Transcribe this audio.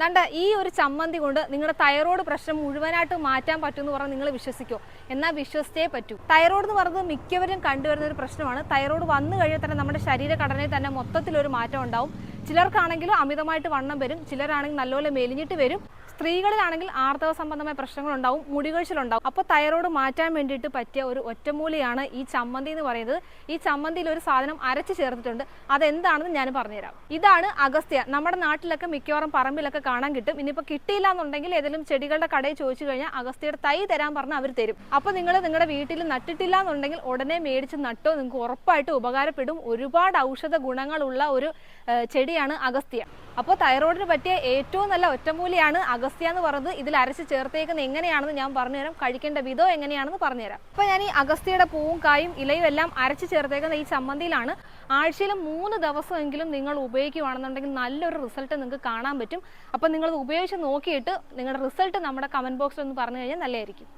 നണ്ട ഈ ഒരു ചമ്മന്തി കൊണ്ട് നിങ്ങളുടെ തൈറോയ്ഡ് പ്രശ്നം മുഴുവനായിട്ട് മാറ്റാൻ പറ്റും എന്ന് പറഞ്ഞാൽ നിങ്ങൾ വിശ്വസിക്കോ? എന്നാൽ വിശ്വസിച്ചേ പറ്റൂ. തൈറോയ്ഡ് എന്ന് പറഞ്ഞത് മിക്കവരും കണ്ടുവരുന്ന ഒരു പ്രശ്നമാണ്. തൈറോയ്ഡ് വന്നു കഴിഞ്ഞാൽ തന്നെ നമ്മുടെ ശരീരഘടനയിൽ തന്നെ മൊത്തത്തിലൊരു മാറ്റം ഉണ്ടാവും. ചിലർക്കാണെങ്കിലും അമിതമായിട്ട് വണ്ണം വരും. ചിലരാണെങ്കിൽ നല്ലപോലെ മെലിഞ്ഞിട്ട് വരും. സ്ത്രീകളിലാണെങ്കിൽ ആർത്തവ സംബന്ധമായ പ്രശ്നങ്ങൾ പ്രശ്നങ്ങളുണ്ടാവും മുടികൊഴിച്ചിലുണ്ടാവും. അപ്പോൾ തൈറോയ്ഡ് മാറ്റാൻ വേണ്ടിയിട്ട് പറ്റിയ ഒരു ഒറ്റമൂലിയാണ് ഈ ചമ്മന്തി എന്ന് പറയുന്നത്. ഈ ചമ്മന്തിയിൽ ഒരു സാധനം അരച്ച് ചേർത്തിട്ടുണ്ട്. അതെന്താണെന്ന് ഞാൻ പറഞ്ഞുതരാം. ഇതാണ് അഗസ്ത്യ. നമ്മുടെ നാട്ടിലൊക്കെ മിക്കവാറും പറമ്പിലൊക്കെ കാണാൻ കിട്ടും. ഇനിയിപ്പോൾ കിട്ടിയില്ല എന്നുണ്ടെങ്കിൽ ഏതെങ്കിലും ചെടികളുടെ കടയിൽ ചോദിച്ചു കഴിഞ്ഞാൽ അഗസ്ത്യയുടെ തൈ തരാൻ പറഞ്ഞാൽ അവർ തരും. അപ്പോൾ നിങ്ങൾ നിങ്ങളുടെ വീട്ടിൽ നട്ടിട്ടില്ല എന്നുണ്ടെങ്കിൽ ഉടനെ മേടിച്ച് നട്ടോ. നിങ്ങൾക്ക് ഉറപ്പായിട്ട് ഉപകാരപ്പെടും. ഒരുപാട് ഔഷധ ഗുണങ്ങളുള്ള ഒരു ഏഹ്, ചെടിയാണ് അഗസ്ത്യ. അപ്പോൾ തൈറോയിഡിന് പറ്റിയ ഏറ്റവും നല്ല ഒറ്റമൂലിയാണ് അഗസ്ത്യ എന്ന് പറയുന്നത്. ഇതിൽ അരച്ച് ചേർത്തേക്കുന്ന എങ്ങനെയാണെന്ന് ഞാൻ പറഞ്ഞുതരാം കഴിക്കേണ്ട വിധം എങ്ങനെയാണെന്ന് പറഞ്ഞുതരാം അപ്പോൾ ഞാൻ ഈ അഗസ്ത്യയുടെ പൂവും കായും ഇലയും എല്ലാം അരച്ച് ചേർത്തേക്കുന്ന ഈ ചമ്മന്തിയിലാണ്. ആഴ്ചയിൽ മൂന്ന് ദിവസമെങ്കിലും നിങ്ങൾ ഉപയോഗിക്കുകയാണെന്നുണ്ടെങ്കിൽ നല്ലൊരു റിസൾട്ട് നിങ്ങൾക്ക് കാണാൻ പറ്റും. അപ്പോൾ നിങ്ങൾ ഉപയോഗിച്ച് നോക്കിയിട്ട് നിങ്ങളുടെ റിസൾട്ട് നമ്മുടെ കമന്റ് ബോക്സിൽ ഒന്ന് പറഞ്ഞു കഴിഞ്ഞാൽ നല്ലതായിരിക്കും.